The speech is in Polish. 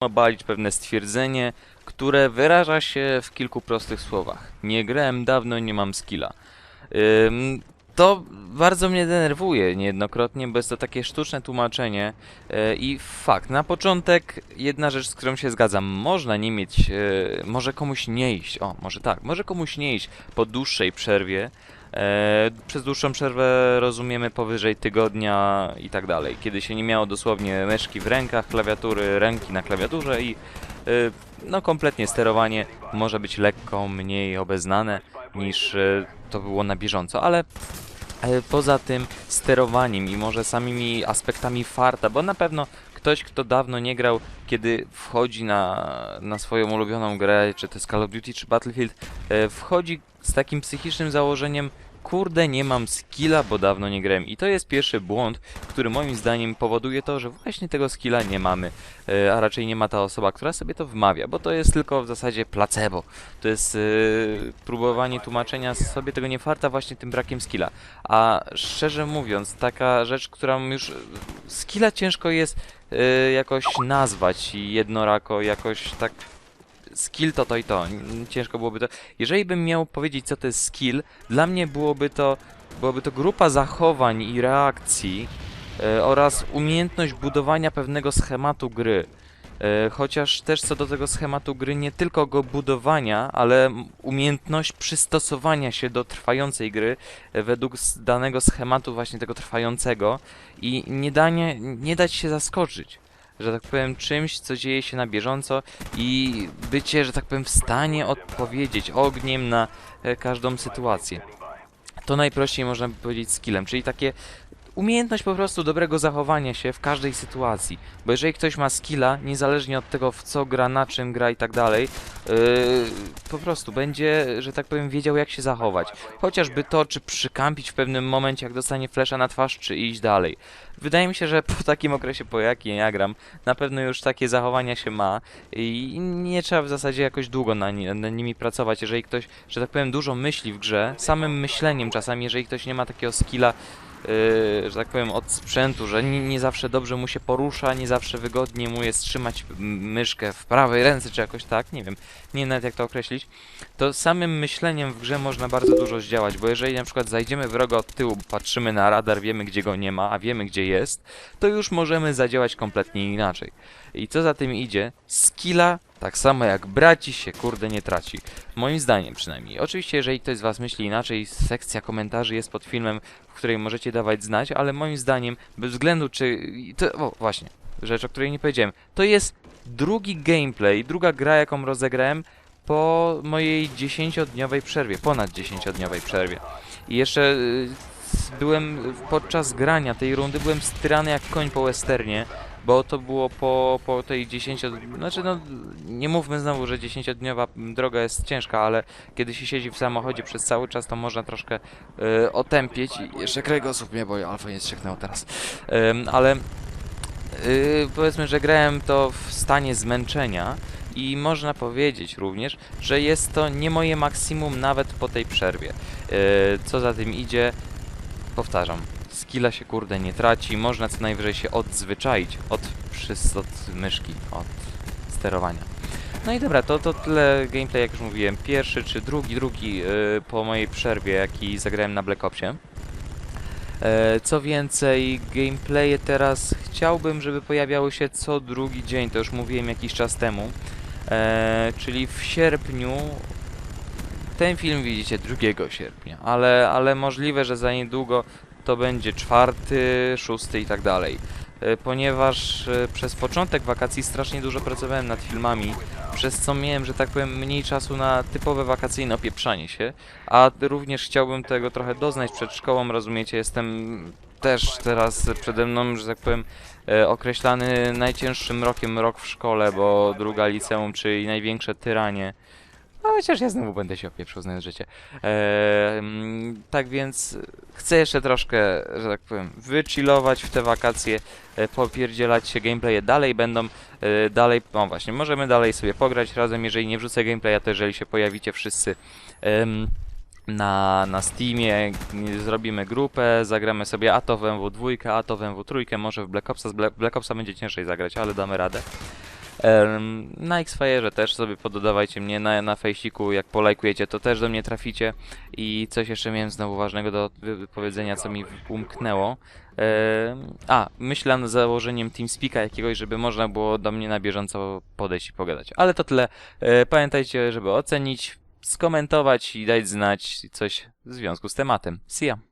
obalić pewne stwierdzenie, które wyraża się w kilku prostych słowach. Nie grałem dawno, nie mam skilla. To bardzo mnie denerwuje niejednokrotnie, bo jest to takie sztuczne tłumaczenie. Yy, i fakt, na początek jedna rzecz, z którą się zgadzam, można nie mieć, yy, może komuś nie iść, o, może tak, może komuś nie iść po dłuższej przerwie, E, przez dłuższą przerwę rozumiemy powyżej tygodnia i tak dalej, kiedy się nie miało dosłownie myszki w rękach, klawiatury, ręki na klawiaturze i e, no kompletnie sterowanie może być lekko mniej obeznane niż e, to było na bieżąco, ale e, poza tym sterowaniem i może samymi aspektami farta, bo na pewno ktoś, kto dawno nie grał, kiedy wchodzi na, na swoją ulubioną grę, czy to jest Call of Duty, czy Battlefield, e, wchodzi z takim psychicznym założeniem kurde, nie mam skilla, bo dawno nie grałem. I to jest pierwszy błąd, który moim zdaniem powoduje to, że właśnie tego skilla nie mamy, e, a raczej nie ma ta osoba, która sobie to wmawia, bo to jest tylko w zasadzie placebo. To jest e, próbowanie tłumaczenia sobie tego niefarta właśnie tym brakiem skilla. A szczerze mówiąc, taka rzecz, która już skilla ciężko jest e, jakoś nazwać i jednorako jakoś tak skill to to i to. Ciężko byłoby to. Jeżeli bym miał powiedzieć, co to jest skill, dla mnie byłoby to, byłoby to grupa zachowań i reakcji e, oraz umiejętność budowania pewnego schematu gry. E, chociaż też co do tego schematu gry, nie tylko go budowania, ale umiejętność przystosowania się do trwającej gry e, według danego schematu właśnie tego trwającego i nie, danie, nie dać się zaskoczyć że tak powiem, czymś, co dzieje się na bieżąco i bycie, że tak powiem, w stanie odpowiedzieć ogniem na e, każdą sytuację. To najprościej można by powiedzieć skillem, czyli takie umiejętność po prostu dobrego zachowania się w każdej sytuacji. Bo jeżeli ktoś ma skilla, niezależnie od tego w co gra, na czym gra i tak dalej, yy, po prostu będzie, że tak powiem, wiedział jak się zachować. Chociażby to, czy przykampić w pewnym momencie, jak dostanie flesza na twarz, czy iść dalej. Wydaje mi się, że po takim okresie, po jakim ja gram, na pewno już takie zachowania się ma i nie trzeba w zasadzie jakoś długo na, ni na nimi pracować. Jeżeli ktoś, że tak powiem, dużo myśli w grze, samym myśleniem czasami, jeżeli ktoś nie ma takiego skilla, że tak powiem, od sprzętu, że nie, nie zawsze dobrze mu się porusza, nie zawsze wygodnie mu jest trzymać myszkę w prawej ręce, czy jakoś tak, nie wiem, nie wiem nawet jak to określić, to samym myśleniem w grze można bardzo dużo zdziałać, bo jeżeli na przykład zajdziemy wroga od tyłu, patrzymy na radar, wiemy gdzie go nie ma, a wiemy gdzie jest, to już możemy zadziałać kompletnie inaczej. I co za tym idzie, skilla, tak samo jak braci się kurde nie traci. Moim zdaniem przynajmniej. Oczywiście jeżeli ktoś z was myśli inaczej, sekcja komentarzy jest pod filmem, w której możecie dawać znać, ale moim zdaniem, bez względu czy... To, o, właśnie, rzecz, o której nie powiedziałem. To jest drugi gameplay, druga gra, jaką rozegrałem po mojej 10-dniowej przerwie, ponad 10-dniowej przerwie. I jeszcze y, byłem podczas grania tej rundy, byłem styrany jak koń po westernie, bo to było po, po tej 10... Znaczy no, nie mówmy znowu, że 10-dniowa droga jest ciężka, ale kiedy się siedzi w samochodzie przez cały czas, to można troszkę y, otępieć jeszcze kręgosłup mnie boi, alfa nie strzyknęło teraz. Ym, ale y, powiedzmy, że grałem to w stanie zmęczenia i można powiedzieć również, że jest to nie moje maksimum nawet po tej przerwie. Y, co za tym idzie, powtarzam, skilla się kurde nie traci, można co najwyżej się odzwyczaić od, od myszki, od sterowania. No i dobra, to, to tyle gameplay, jak już mówiłem. Pierwszy czy drugi, drugi yy, po mojej przerwie, jaki zagrałem na Black Opsie. E, co więcej, gameplaye teraz chciałbym, żeby pojawiały się co drugi dzień, to już mówiłem jakiś czas temu. E, czyli w sierpniu. Ten film widzicie 2 sierpnia, ale, ale możliwe, że za niedługo to będzie czwarty, szósty i tak dalej. E, Ponieważ e, przez początek wakacji strasznie dużo pracowałem nad filmami, przez co miałem, że tak powiem, mniej czasu na typowe wakacyjne opieprzanie się, a również chciałbym tego trochę doznać przed szkołą, rozumiecie, jestem też teraz przede mną, że tak powiem, e, określany najcięższym rokiem rok w szkole, bo druga liceum, czyli największe tyranie. No chociaż ja znowu będę się opieprzał, znając życie. E, mm, tak więc chcę jeszcze troszkę, że tak powiem, wychillować w te wakacje, e, popierdzielać się gameplaye dalej będą, e, dalej, no właśnie, możemy dalej sobie pograć razem, jeżeli nie wrzucę gameplaya, to jeżeli się pojawicie wszyscy na, na Steamie, zrobimy grupę, zagramy sobie a to w MW2, a to w MW3, może w Black Opsa, z Bla- Black Opsa będzie ciężej zagrać, ale damy radę. Na Xfire'ze też sobie pododawajcie mnie na, na fejsiku, jak polajkujecie, to też do mnie traficie. I coś jeszcze miałem znowu ważnego do wypowiedzenia, co mi umknęło. A, myślę nad założeniem TeamSpeaka jakiegoś, żeby można było do mnie na bieżąco podejść i pogadać. Ale to tyle. E, Pamiętajcie, żeby ocenić, skomentować i dać znać coś w związku z tematem. See ya!